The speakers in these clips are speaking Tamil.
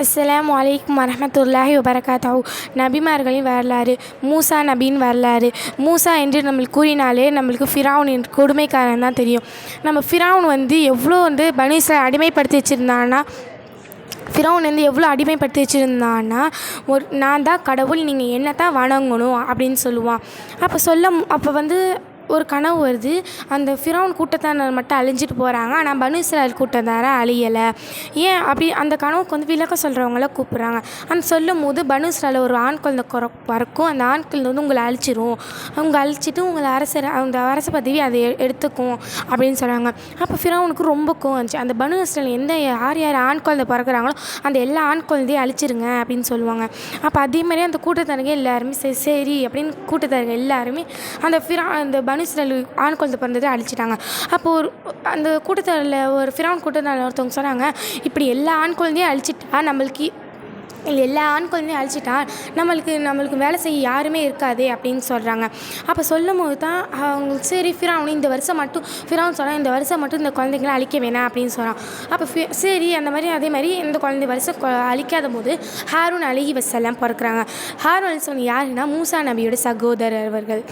அஸ்லாம் வலைக்கம் வரமத்துல்லாஹி வபரகாத்தஹு. நபிமார்களின் வரலாறு மூசா நபின் வரலாறு. மூசா என்று நம்மளுக்கு கூறினாலே நம்மளுக்கு ஃபிராவுன் என்று கொடுமைக்காரன் தான் தெரியும். நம்ம ஃபிராவுன் வந்து எவ்வளோ வந்து பனு அடிமைப்படுத்தி வச்சுருந்தான்னா ஃபிரௌன் வந்து எவ்வளோ அடிமைப்படுத்தி வச்சுருந்தான்னா ஒரு நான் தான் கடவுள் நீங்கள் என்ன தான் வணங்கணும்? அப்படின்னு சொல்லுவான். அப்போ சொல்ல அப்போ வந்து ஒரு கனவு வருது. அந்த ஃபிரௌன் கூட்டத்தானர் மட்டும் அழிஞ்சிட்டு போகிறாங்க ஆனால் பனு இஸ்ராயல் கூட்டத்தார அழியலை. ஏன் அப்படி அந்த கனவுக்கு வந்து விளக்கம் சொல்கிறவங்கள கூப்பிட்றாங்க. அந்த சொல்லும் போது பனு இஸ்ராயல் ஒரு ஆண் குழந்தை குற பிறக்கும். அந்த ஆண் குழந்தை வந்து உங்களை அழிச்சிரும். அவங்க அழிச்சிட்டு உங்களை அரசர் அந்த அரச பதவி அதை எடுத்துக்கும் அப்படின்னு சொல்கிறாங்க அப்போ ஃபிரௌனுக்கு ரொம்ப கோவம் வந்துச்சு. அந்த பனு இஸ்ராயல் எந்த யார் யார் ஆண் குழந்தை பிறக்கிறாங்களோ அந்த எல்லா ஆண் குழந்தையும் அழிச்சிருங்க அப்படின்னு சொல்லுவாங்க. அப்போ அதே மாதிரி அந்த கூட்டத்தாருங்க எல்லாருமே சரி சரி அப்படின்னு கூட்டத்தாரங்க எல்லாருமே அந்த ஃபிரா அந்த பனு இஸ்ராயல் ஆண் குழந்தை பிறந்ததை அழிச்சிட்டாங்க. அப்போ ஒரு அந்த கூட்டத்தில் ஒரு ஃபிரான் கூட்டத்தில் ஒருத்தவங்க சொன்னாங்க இப்படி எல்லா ஆண் குழந்தையும் அழிச்சிட்டா நம்மளுக்கு எல்லா ஆண் குழந்தையும் அழிச்சிட்டா நம்மளுக்கு நம்மளுக்கு வேலை செய்ய யாருமே இருக்காதே அப்படின்னு சொல்கிறாங்க அப்போ சொல்லும் போது தான் அவங்களுக்கு சரி ஃபிரான் இந்த வருஷம் மட்டும் ஃபிரான் சொல்கிறான் இந்த வருஷம் மட்டும் இந்த குழந்தைங்களை அழிக்க வேணாம் அப்படின்னு சொல்கிறான் அப்போ சரி அந்த மாதிரி அதே மாதிரி இந்த குழந்தை வருஷம் கொ- அழிக்காத போது ஹாரூன் அலிஹி வசல்லாம் பிறக்கிறாங்க. ஹாரூன் அலிசன் யாருன்னா மூசா நபியோட சகோதரர் அவர்கள்.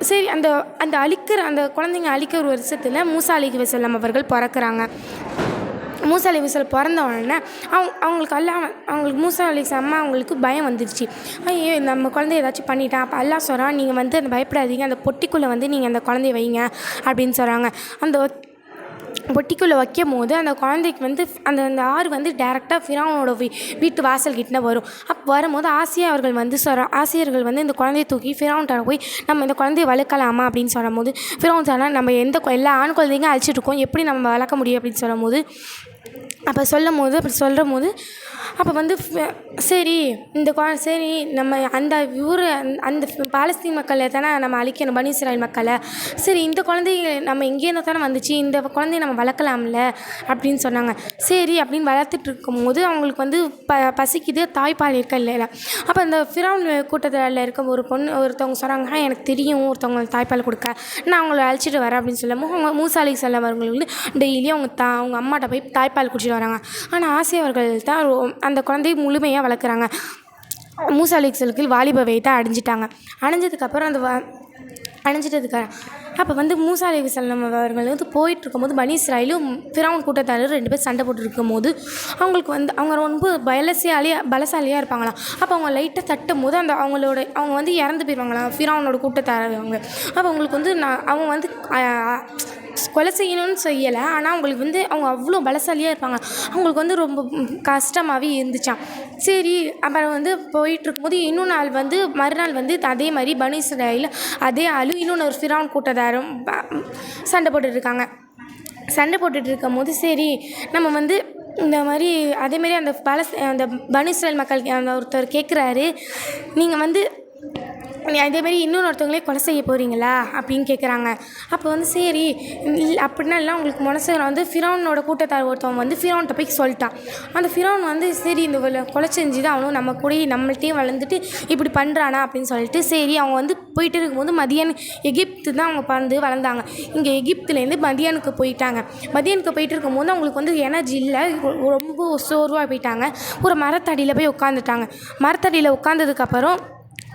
சரி அந்த அந்த அழிக்கிற அந்த குழந்தைங்க அழிக்கிற ஒரு வருஷத்தில் மூசா அழகி வசல்லாம் அவர்கள் பிறக்கிறாங்க. மூசா அலி விசல் பிறந்த உடனே அவங்க அவங்களுக்கு அல்லா அவங்களுக்கு மூசா அலி அம்மா அவங்களுக்கு பயம் வந்துடுச்சு ஐயோ நம்ம குழந்தைய ஏதாச்சும் பண்ணிட்டான் அப்போ அல்லா சொல்கிறான் நீங்கள் வந்து அந்த பயப்படாதீங்க அந்த பொட்டிக்குள்ளே வந்து நீங்கள் அந்த குழந்தைய வைங்க அப்படின்னு சொல்கிறாங்க அந்த பொட்டிக்குள்ளே வைக்கும் போது அந்த குழந்தைக்கு வந்து அந்த அந்த ஆறு வந்து டேரெக்டாக ஃபிரானோட வீ வீட்டு வாசல் கிட்ட வரும். அப்போ வரும்போது ஆசியா அவர்கள் வந்து சொல்கிற ஆசிரியர்கள் வந்து இந்த குழந்தைய தூக்கி ஃபிரான்கிட்ட போய் நம்ம இந்த குழந்தைய வளர்க்கலாமா? அப்படின்னு சொல்லும்போது ஃபிரான் சொன்னால் நம்ம எந்த கொ- எல்லா ஆண் குழந்தைங்க அழிச்சிட்டு இருக்கோம் எப்படி நம்ம வளர்க்க முடியும்? அப்படின்னு சொல்லும்போது அப்போ சொல்லும் போது அப்படி சொல்கிற போது அப்போ வந்து சரி இந்த கொ சரி நம்ம அந்த ஊர் அந்த பாலஸ்தீன் மக்களை தானே நம்ம அழிக்கணும் பனி இஸ்ராயல் மக்களை. சரி இந்த குழந்தைங்க நம்ம இங்கேருந்து தானே வந்துச்சு இந்த குழந்தைய நம்ம வளர்க்கலாம்ல அப்படின்னு சொன்னாங்க. சரி அப்படின்னு வளர்த்துட்டு இருக்கும்போது அவங்களுக்கு வந்து ப பசிக்குது தாய்ப்பால் இருக்க இல்லை அப்போ அந்த ஃபிரௌன் கூட்டத்தில் இருக்க ஒரு பொண்ணு ஒருத்தவங்க சொன்னாங்க எனக்கு தெரியும் ஒருத்தவங்க தாய்ப்பால் கொடுக்க. நான் அவங்கள அழைச்சிட்டு வரேன் அப்படின்னு சொல்லும்போது அவங்க மூசாலி செல்ல வரவங்களுக்கு வந்து டெய்லியும் அவங்க தா அவங்க அம்மாட்ட போய் தாய்ப்பால் குடிச்சிட்டு வராங்க. ஆனால் ஆசை அவர்கள் தான் ரொ- அந்த குழந்தையை முழுமையாக வளர்க்குறாங்க. மூசா அலிக்ஸலுக்கு வாலிப வயதை அடைஞ்சிட்டாங்க. அடைஞ்சதுக்கப்புறம் அந்த வ அணைஞ்சிட்டதுக்கு அப்போ வந்து மூசா அலி செல்லம் அவர்கள் வந்து போயிட்டு இருக்கும்போது பனி இஸ்ராயிலும் ஃபிரௌன் கூட்டத்தாரர் ரெண்டு பேர் சண்டை போட்டுருக்கும் போது அவங்களுக்கு வந்து அவங்க ரொம்ப பலசாலியாக பலசாலியாக இருப்பாங்களாம். அப்போ அவங்க லைட்டாக தட்டும் போது அந்த அவங்களோட அவங்க வந்து இறந்து போயிடுவாங்களாம் ஃபிரௌனோட கூட்டத்தாரர் அவங்க அப்போ அவங்களுக்கு வந்து நான் அவங்க வந்து கொலை செய்யணும்னு செய்யலை. ஆனால் அவங்களுக்கு வந்து அவங்க அவ்வளோ பலசாலியாக இருப்பாங்க. அவங்களுக்கு வந்து ரொம்ப கஷ்டமாகவே இருந்துச்சாம். சரி அப்புறம் வந்து போயிட்டு இருக்கும்போது இன்னொரு நாள் வந்து மறுநாள் வந்து அதே மாதிரி பனு இஸ்ராயில் அதே ஆளு இன்னொன்று ஒரு ஃபிரான் கூட்டதாரும் சண்டை போட்டுட்டு இருக்காங்க சண்டை போட்டுட்டு இருக்கும் போது சரி நம்ம வந்து இந்த மாதிரி அதேமாரி அந்த பலஸ் அந்த பனு மக்கள் அந்த ஒருத்தர் கேட்குறாரு நீங்கள் வந்து நீ இன்னொருத்தவங்களே கொலை செய்ய போகிறீங்களா அப்படின்னு கேட்குறாங்க அப்போ வந்து சரி இல்லை அப்படின்னா இல்லை உங்களுக்கு மனசு வந்து ஃபிரௌனோட கூட்டத்தார் ஒருத்தவங்க வந்து ஃபிரௌன்ட்ட போய் சொல்லிட்டான். அந்த ஃபிரௌன் வந்து சரி இந்த கொலை- செஞ்சு தான் அவனும் நம்ம கூடயே நம்மள்ட்டையும் வளர்ந்துட்டு இப்படி பண்ணுறானா அப்படின்னு சொல்லிட்டு சரி அவங்க வந்து போயிட்டு இருக்கும்போது மதியானம் எகிப்து தான் அவங்க பிறந்து வளர்ந்தாங்க. இங்கே எகிப்துலேருந்து மதியானுக்கு போயிட்டாங்க. மதியானுக்கு போயிட்டு இருக்கும்போது அவங்களுக்கு வந்து எனர்ஜி இல்லை ரொம்ப சோர்வாக போயிட்டாங்க. ஒரு மரத்தடியில் போய் உட்காந்துட்டாங்க மரத்தடியில் உட்காந்ததுக்கப்புறம்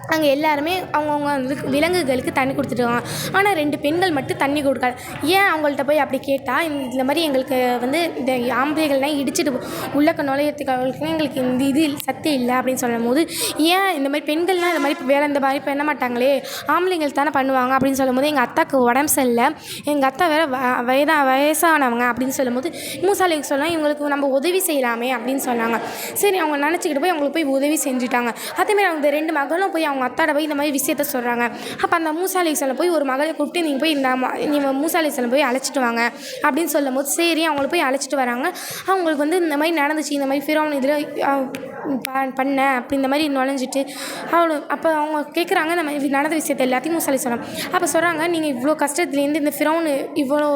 அங்கே எல்லாருமே அவங்கவுங்க வந்து விலங்குகளுக்கு தண்ணி கொடுத்துட்டுருவாங்க ஆனால் ரெண்டு பெண்கள் மட்டும் தண்ணி கொடுக்காது ஏன் அவங்கள்ட்ட போய் அப்படி கேட்டால் இந்த மாதிரி எங்களுக்கு வந்து இந்த ஆம்பளைகள்லாம் இடிச்சிட்டு உள்ளக்க நுழையிறதுக்கு எங்களுக்கு இந்த இது இல்ல- இல்லை அப்படின்னு சொல்லும் போது ஏன் இந்த மாதிரி பெண்கள்லாம் இந்த மாதிரி வேலை இந்த மாதிரி பண்ண மாட்டாங்களே? ஆம்பளைங்கள் தானே பண்ணுவாங்க அப்படின்னு சொல்லும்போது எங்கள் அத்தாக்கு உடம்பு சரியில்லை. எங்கள் அத்தா வேற வ வயதா வயசானவங்க அப்படின்னு சொல்லும்போது மூசாலைக்கு சொல்லலாம் இவங்களுக்கு நம்ம உதவி செய்யலாமே அப்படின்னு சொன்னாங்க. சரி அவங்க நினச்சிக்கிட்டு போய் அவங்களுக்கு போய் உதவி செஞ்சுட்டாங்க. அதேமாதிரி அவங்க ரெண்டு மகளும் போய் அவங்க அவங்க அத்தாட போய் இந்த மாதிரி விஷயத்த சொல்கிறாங்க அப்போ அந்த மூசாலி செல்லம் போய் ஒரு மகளை கூப்பிட்டு நீங்கள் போய் இந்த நீங்கள் மூசாலை போய் அழைச்சிட்டு வாங்க. அப்படின்னு சொல்லும் போது சரி அவங்கள போய் அழைச்சிட்டு வராங்க. அவங்களுக்கு வந்து இந்த மாதிரி நடந்துச்சு இந்த மாதிரி ஃபிரோன் இதில் பண்ண அப்படி இந்த மாதிரி நுழைஞ்சிட்டு. அவ்வளோ அப்போ அவங்க கேட்குறாங்க இந்த மாதிரி நடந்த விஷயத்த எல்லாத்தையும் மூசாலி சொல்கிறாங்க அப்போ சொல்கிறாங்க நீங்கள் இவ்வளோ கஷ்டத்துலேருந்து இந்த ஃபிரோனு இவ்வளோ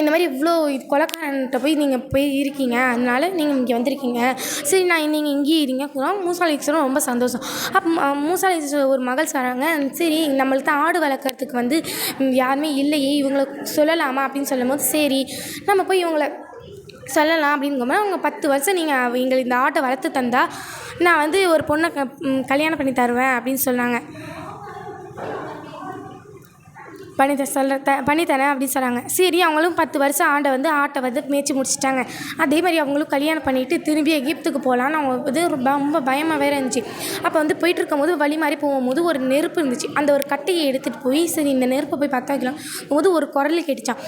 இந்த மாதிரி இவ்வளோ இது கொலைக்காரன்ட்ட போய் நீங்கள் போய் இருக்கீங்க. அதனால நீங்கள் இங்கே வந்திருக்கீங்க. சரி நான் நீங்கள் இங்கேயே இருங்க. சொல்லுவோம் மூசாலிக்ஸரும் ரொம்ப சந்தோஷம். அப்போ மூசாலிக்ஸ் ஒரு மகள் சொல்கிறாங்க சரி நம்மளுக்கு தான் ஆடு வளர்க்குறதுக்கு வந்து யாருமே இல்லையே. இவங்களை சொல்லலாமா அப்படின்னு சொல்லும்போது சரி நம்ம போய் இவங்களை சொல்லலாம் அப்படிங்கும்போது அவங்க பத்து வருஷம் நீங்கள் எங்களுக்கு இந்த ஆட்டை வளர்த்து தந்தால் நான் வந்து ஒரு பொண்ணை க கல்யாணம் பண்ணி தருவேன் அப்படின்னு சொன்னாங்க. பண்ணி த சொல்ல த பண்ணித்தரேன் அப்படின்னு சொன்னாங்க சரி அவங்களும் பத்து வருஷம் ஆண்டை வந்து ஆட்டை வந்து மேய்ச்சி முடிச்சிட்டாங்க. அதே மாதிரி அவங்களும் கல்யாணம் பண்ணிவிட்டு திரும்பி எகிப்துக்கு போகலான்னு அவங்க வந்து ரொம்ப பயமாக வேறு இருந்துச்சு. அப்போ வந்து போயிட்டு இருக்கும்போது வழி மாதிரி போகும்போது ஒரு நெருப்பு இருந்துச்சு. அந்த ஒரு கட்டையை எடுத்துகிட்டு போய் சரி இந்த நெருப்பை போய் பற்ற வைக்கலாம். போது ஒரு குரல் கேட்டுச்சான்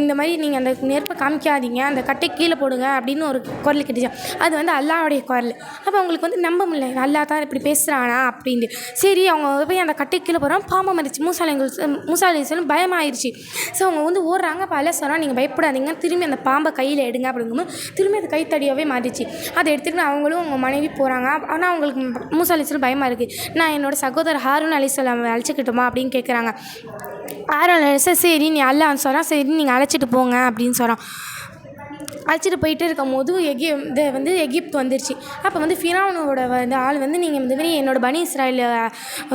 இந்த மாதிரி நீங்கள் அந்த நெருப்பை காமிக்காதீங்க. அந்த கட்டை கீழே போடுங்க அப்படின்னு ஒரு குரல் கேட்டுச்சான் அது வந்து அல்லாவுடைய குரல். அப்போ அவங்களுக்கு வந்து நம்ப முடியல. அல்லா தான் இப்படி பேசுகிறானா அப்படின்ட்டு சரி அவங்க போய் அந்த கட்டை கீழே போகிறான் பாம்பு மறிச்சு மூசாலைங்கள் மூசாலை சொல்லும் பயமாயிருச்சு. ஸோ அவங்க வந்து ஓடுறாங்க அப்போ அல்ல சொன்னால் நீங்கள் பயப்படாதீங்க திரும்பி அந்த பாம்பை கையில் எடுங்க அப்படிங்கும்போது திரும்பி அது கைத்தடியாகவே மாறிச்சு அதை எடுத்துகிட்டு அவங்களும் அவங்க மனைவி போகிறாங்க ஆனால் அவங்களுக்கு மூசா அலிஸ்லாம் பயமாக இருக்குது நான் என்னோட சகோதரர் ஹாரூன் அலிஸ்லாம் அழைச்சிக்கிட்டோமா அப்படின்னு கேட்குறாங்க ஹாரூன் அலிஸ்லாம் சரி நீ அல்லான்னு சொன்னால் சரி நீங்கள் அழைச்சிட்டு போங்க அப்படின்னு சொல்கிறான் அழைச்சிட்டு போயிட்டே இருக்கும்போது எகி இது வந்து எகிப்து வந்துருச்சு. அப்போ வந்து ஃபினாவனோட வந்து ஆள் வந்து நீங்கள் இந்த மாதிரி என்னோட பனி இஸ்ராயில்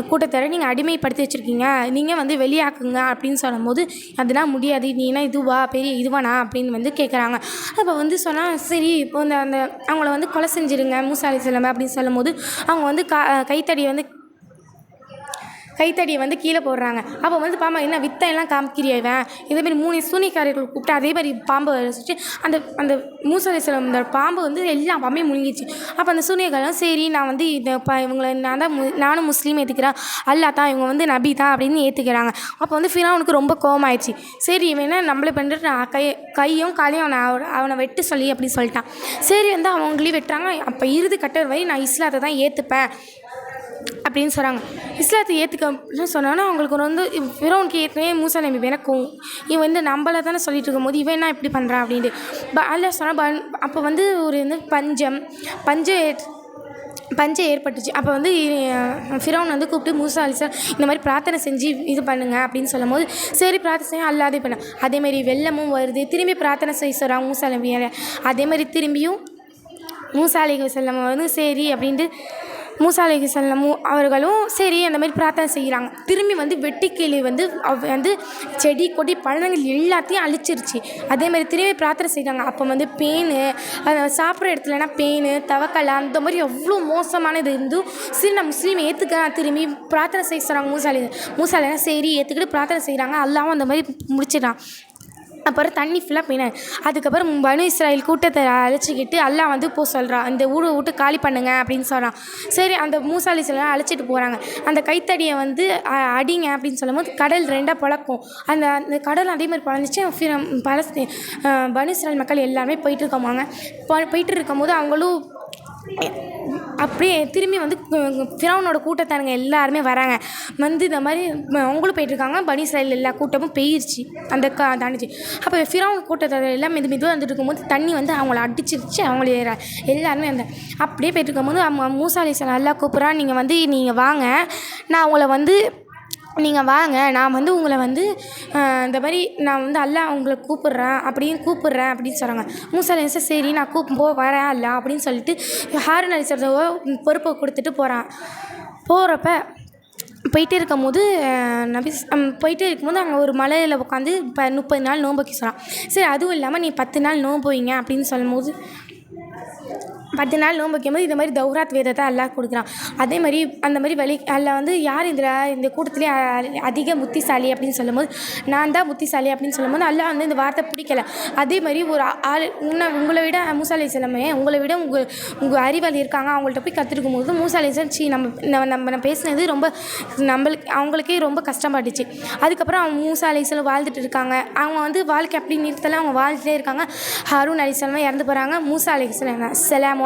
கூட்டத்தரை நீங்கள் அடிமைப்படுத்தி வச்சுருக்கீங்க. நீங்கள் வந்து வெளியாக்குங்க அப்படின்னு சொல்லும்போது அதெல்லாம் முடியாது. நீ இதுவா? பெரிய இதுவானா? அப்படின்னு வந்து கேட்குறாங்க அப்போ வந்து சொன்னால் சரி இப்போ இந்த அந்த அவங்கள வந்து கொலை செஞ்சிருங்க. மூசாலி செல்லமை அப்படின்னு சொல்லும்போது அவங்க வந்து க கைத்தடியை வந்து கைத்தடியை வந்து கீழே போடுறாங்க. அப்போ வந்து பாம்பா என்ன வித்தை எல்லாம் காமிக்கிறியவன் இதேமாரி மூணு சூனிக்காரர்கள் கூப்பிட்டு அதே மாதிரி பாம்பை வச்சுட்டு அந்த அந்த மூசலை அந்த இந்த பாம்பு வந்து எல்லா பாம்பையும் முழுங்கிச்சு அப்போ அந்த சூனியக்காரன் சரி நான் வந்து இந்த ப இவங்களை நான் தான் மு- நானும் முஸ்லீம் ஏற்றுக்கிறேன் அல்லா தான் இவங்க வந்து நபி தான் அப்படின்னு ஏற்றுக்கிறாங்க அப்போ வந்து ஃபிராவுனுக்கு ரொம்ப கோமாயிடுச்சு சரி இவன் என்ன நம்மளை பண்ணிட்டு நான் கை கையும் காலையும் அவனை அவனை வெட்டு சொல்லி அப்படின்னு சொல்லிட்டான். சரி வந்து அவங்களையும் வெட்டுறாங்க. அப்போ இறுதி கட்டுற வரை நான் இஸ்லாத்தை தான் ஏற்றுப்பேன் அப்படின்னு சொல்கிறாங்க இஸ்லாத்தை ஏற்றுக்க சொன்னோன்னா அவங்களுக்கு வந்து ஃபிரோனுக்கு ஏற்கனவே மூசா நம்பி எனக்கும் இவன் வந்து நம்மளை தானே சொல்லிட்டு இருக்கும்போது இவன் என்ன இப்படி பண்ணுறான் அப்படின்ட்டு. ப அல்ல சொன்னால் அப்போ வந்து ஒரு வந்து பஞ்சம் பஞ்சம் ஏற்- பஞ்சம் ஏற்பட்டுச்சு. அப்போ வந்து ஃபிரோன் வந்து கூப்பிட்டு மூசா அலிசா இந்த மாதிரி பிரார்த்தனை செஞ்சு இது பண்ணுங்க அப்படின்னு சொல்லும் போது சரி பிரார்த்தனை செய்ய அல்லாதே பண்ண. அதேமாதிரி வெள்ளமும் வருது. திரும்பி பிரார்த்தனை செய்ய சொல்கிறாங்க மூசா நபியால். அதே மாதிரி திரும்பியும் மூசா அலைஹி செல்லம் வந்து சரி அப்படின்ட்டு மூசா அலைஹி செல்லமும் அவர்களும் சரி அந்த மாதிரி பிரார்த்தனை செய்கிறாங்க திரும்பி வந்து வெட்டுக்கிளி வந்து வந்து செடி கொடி பழங்கள் எல்லாத்தையும் அழிச்சிருச்சு. அதே மாதிரி திரும்பி பிரார்த்தனை செய்கிறாங்க அப்போ வந்து பேனு சாப்பிட்ற இடத்துலனா பேனு தவக்கலை அந்த மாதிரி எவ்வளோ மோசமானது இருந்தும் சரி நான் முஸ்லீம் ஏற்றுக்கிறேன் திரும்பி பிரார்த்தனை செய்ய சொல்கிறாங்க மூசாலி மூசாலினா சரி ஏற்றுக்கிட்டு பிரார்த்தனை செய்கிறாங்க அல்லாவும் அந்த மாதிரி முடிச்சிடறான். அப்புறம் தண்ணி ஃபுல்லாக போயினேன் அதுக்கப்புறம் பனு இஸ்ராயில் கூட்டத்தை அழைச்சிக்கிட்டு அல்லா வந்து போ சொல்கிறான் இந்த ஊரை விட்டு காலி பண்ணுங்க அப்படின்னு சொல்கிறான் சரி அந்த மூசாலி சிலாம் அழைச்சிட்டு போகிறாங்க அந்த கைத்தடியை வந்து அ- அடிங்க அப்படின்னு சொல்லும்போது கடல் ரெண்டாக பழக்கும். அந்த அந்த கடல் அதே மாதிரி பழந்துச்சு ஃபிரம் பலஸ்தீ பனு இஸ்ராயல் மக்கள் எல்லாமே போயிட்டு இருக்கோமாங்க போயிட்டு இருக்கும்போது அவங்களும் அப்படியே திரும்பி வந்து ஃபிரௌனோட கூட்டத்தாருங்க எல்லாருமே வராங்க. வந்து இந்த மாதிரி அவங்களும் போயிட்டுருக்காங்க. பனி இஸ்ராயல் எல்லா கூட்டமும் பெயிருச்சு அந்த கா தாண்டிச்சு. அப்போ ஃபிரௌன் கூட்டத்தார் எல்லாம் மெது மெதுவாக வந்துட்டு இருக்கும்போது தண்ணி வந்து அவங்கள அடிச்சிருச்சு. அவங்கள எல்லாருமே அந்த அப்படியே போயிட்டு இருக்கும்போது அம்மா மூசா நல்லா எல்லாம் கூப்பிட்றா நீங்கள் வந்து நீங்கள் வாங்க. நான் அவங்கள வந்து நீங்கள் வாங்க நான் வந்து உங்களை வந்து இந்த மாதிரி நான் வந்து அல்லாஹ் உங்களை கூப்பிட்றேன் அப்படின்னு கூப்பிட்றேன் அப்படின்னு சொல்கிறாங்க மூசா அலிசா சரி நான் கூப் போ வரேன் அல்ல அப்படின்னு சொல்லிட்டு ஹாரன் அலிசர்தவோ பொறுப்பை கொடுத்துட்டு போகிறான் போகிறப்ப போயிட்டே இருக்கும்போது போது நபி போயிட்டே இருக்கும்போது அங்கே ஒரு மலையில் உட்காந்து இப்போ முப்பது நாள் நோன்பு வைக்க சொல்கிறான் சரி அதுவும் இல்லாமல் நீ பத்து நாள் நோன்பு வைங்க அப்படின்னு சொல்லும்போது பத்து நாள் நோன்பு வைக்கும்போது இந்த மாதிரி தௌராத் வேதத்தை அல்லாஹ் கொடுக்குறான். அதே மாதிரி அந்த மாதிரி வழி அதில் வந்து யார் இதில் இந்த கூட்டத்திலே அதிக புத்திசாலி அப்படின்னு சொல்லும்போது நான் தான் புத்திசாலி அப்படின்னு சொல்லும்போது அல்லாஹ் வந்து இந்த வார்த்தை பிடிக்கல. அதே மாதிரி ஒரு ஆள் உன்னை உங்களை விட மூசாலி செல்லமே உங்களை விட உங்கள் உங்கள் அறிவாளி இருக்காங்க அவங்கள்ட்ட போய் கற்றுருக்கும் போது மூசாலி சி நம்ம நம்ம நம்ம நம்ம பேசினது ரொம்ப நம்மளுக்கு அவங்களுக்கே ரொம்ப கஷ்டப்பட்டுச்சு. அதுக்கப்புறம் அவங்க மூசா அலிஸ்லாம் வாழ்ந்துட்டு இருக்காங்க. அவங்க வந்து வாழ்க்கை அப்படி நிறுத்தல அவங்க வாழ்ந்துட்டே இருக்காங்க. ஹாரூன் அலிஸ்லாம் இறந்து போகிறாங்க மூசா அலிஸ்லாம் செலாமோ